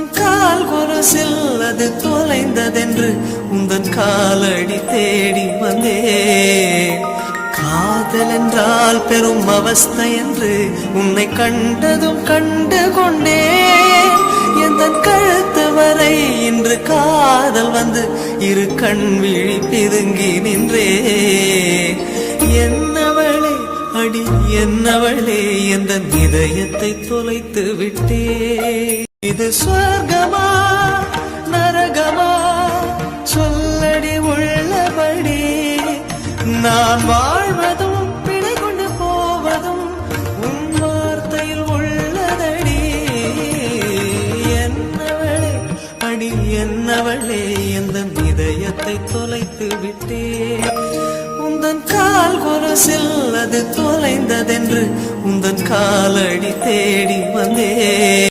உந்தன் கால் கொலுசில் அது தொலைந்ததென்று உந்தன் காலடி தேடி வந்தேன். காதல் என்றால் பெரும் அவஸ்தை என்று உன்னை கண்டதும் கண்டு கொண்டேன். எந்த கழுத்து வரை இன்று காதல் வந்து இரு கண் விழி பிதுங்கி நின்றே. என்னவளே அடி என்னவளே எந்த இதயத்தை தொலைத்து விட்டே. இது சொர்க்கமா நரகமா? சொல்லடி உள்ளபடி நான் வாழ்வதும் பிழை கொண்டு போவதும் உன் வார்த்தையில் உள்ளதடி. என்னவளே அடி என்னவளே எந்த இதயத்தை தொலைத்து விட்டே உந்தன் கால் கொலுசில் அது தொலைந்ததென்று உந்தன் காலடி தேடி வந்தே